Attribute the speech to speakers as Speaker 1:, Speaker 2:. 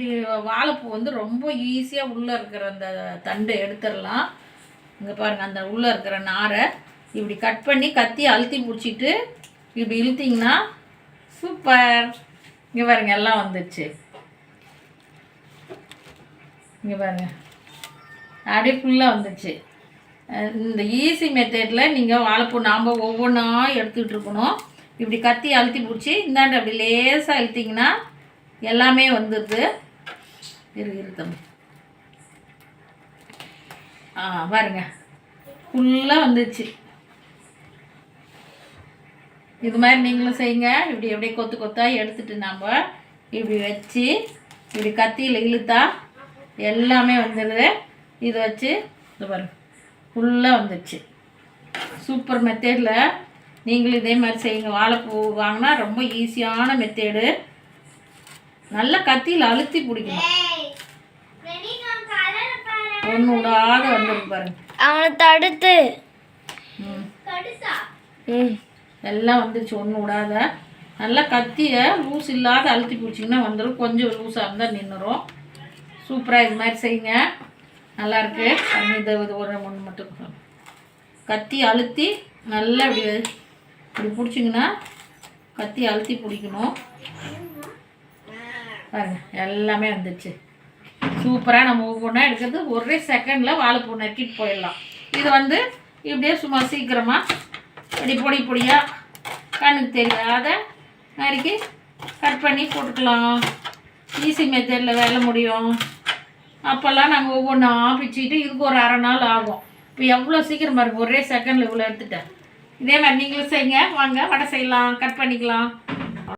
Speaker 1: இப்படி வாழைப்பூ வந்து ரொம்ப ஈஸியாக உள்ளே இருக்கிற அந்த தண்டை எடுத்துடலாம். இங்கே பாருங்கள் அந்த உள்ளே இருக்கிற நாரை இப்படி கட் பண்ணி கத்தி அழுத்தி பிடிச்சிட்டு இப்படி இழுத்திங்கன்னா சூப்பர் இங்கே பாருங்க எல்லாம் வந்துடுச்சு இங்கே பாருங்க அப்படியே ஃபுல்லாக வந்துச்சு. இந்த ஈஸி மெத்தடில் நீங்கள் வாழைப்பூ நாம் ஒவ்வொன்றா எடுத்துக்கிட்டு இருக்கணும். இப்படி கத்தி அழுத்தி பிடிச்சி இந்தாண்ட அப்படி லேசாக இழுத்தீங்கன்னா எல்லாமே வந்துடுது. இரு இரு தம்பி. ஆ பாருங்க. ஃபுல்லாக வந்துடுச்சு இது மாதிரி நீங்களும் செய்யுங்க. இப்படி அப்படியே கொத்து கொத்தா எடுத்துட்டு நம்ம இப்படி வச்சு இப்படி கத்தியில் இழுத்தா எல்லாமே வந்துடுது இது வச்சு இது பாருங்க ஃபுல்லாக வந்துடுச்சு சூப்பர் மெத்தேடில் நீங்களும் இதே மாதிரி செய்யுங்க. வாழைப்பூ வாங்கினா ரொம்ப ஈஸியான மெத்தேடு நல்லா கத்தியில் அழுத்தி பிடிக்கணும். ஒன்று விடாத வந்துருக்கு பாருங்க.
Speaker 2: அவனை தடுத்து.
Speaker 1: ம்.
Speaker 2: ம்.
Speaker 1: எல்லாம் வந்துருச்சு ஒன்று விடாத. நல்லா கத்தியை லூஸ் இல்லாத அழுத்தி பிடிச்சிங்கன்னா வந்துடும் கொஞ்சம் லூஸாக இருந்தால் நின்றுரும் சூப்பராக இது மாதிரி செய்யுங்க. நல்லாயிருக்கு இது இது ஒரு ஒன்று மட்டும். கத்தி அழுத்தி நல்லா இப்படி இப்படி பிடிச்சிங்கன்னா கத்தி அழுத்தி பிடிக்கணும். பாருங்க எல்லாமே வந்துச்சு சூப்பராக நம்ம ஒவ்வொன்றா எடுக்கிறது ஒரே செகண்டில் வாழைப்பூ நறுக்கிட்டு போயிடலாம். இது வந்து இப்படியே சும்மா சீக்கிரமாக இப்படி பொடி பொடியாக கண்ணுக்கு தெரியாத நறுக்கி கட் பண்ணி போட்டுக்கலாம். ஈஸி மெத்தடில் வேலை முடியும். அப்போல்லாம் நாங்கள் ஒவ்வொன்றா பிச்சுக்கிட்டு இதுக்கு ஒரு அரை நாள் ஆகும். இப்போ எவ்வளோ சீக்கிரமாக இருக்கும் ஒரே செகண்டில் இவ்வளோ எடுத்துட்டேன். இதே மாதிரி நீங்களும் செய்யுங்க. வாங்க வடை செய்யலாம் கட் பண்ணிக்கலாம்.